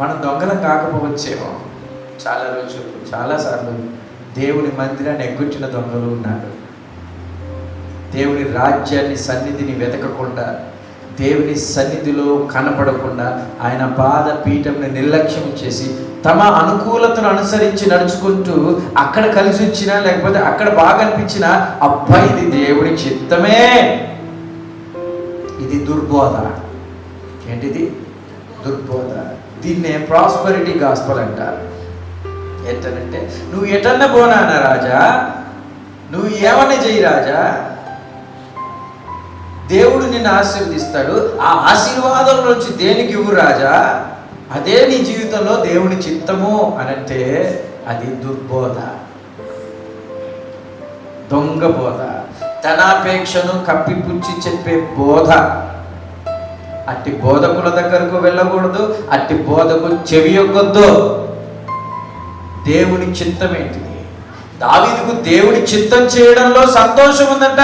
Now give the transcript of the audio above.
మనం దొంగలం కాకపోవచ్చేమో. చాలా రోజులు చాలాసార్లు దేవుని మందిరాన్ని ఎగ్గొచ్చిన దొంగలు ఉన్నారు. దేవుని రాజ్యాన్ని సన్నిధిని వెతకకుండా దేవుని సన్నిధిలో కనపడకుండా ఆయన పాద పీఠంని నిర్లక్ష్యం చేసి తమ అనుకూలతను అనుసరించి నడుచుకుంటూ అక్కడ కలిసి వచ్చినా లేకపోతే అక్కడ బాగా అనిపించినా అబ్బా ఇది దేవుడి చిత్తమే. ఇది దుర్బోధ. ఏంటిది? దుర్బోధ. దీన్నే ప్రాస్పరిటీ గాస్పల్ అంటారు. ఎట్టనంటే నువ్వు ఎటన్న పోనానా రాజా? నువ్వు ఏమన్నా చెయ్యి రాజా? దేవుడు నిన్ను ఆశీర్వదిస్తాడు. ఆ ఆశీర్వాదం నుంచి దేనికి ఇవ్వు రాజా? అదే నీ జీవితంలో దేవుని చిత్తము. అనంటే అది దుర్బోధ. దొంగ బోధ. ధనాపేక్షను కప్పిపుచ్చి చెప్పే బోధ. అట్టి బోధకుల దగ్గరకు వెళ్ళకూడదు అట్టి బోధకు చెవి యొగ్గొద్దు దేవుని చిత్తం ఏంటిది దావీదుకు దేవుని చిత్తం చేయడంలో సంతోషం ఉందంట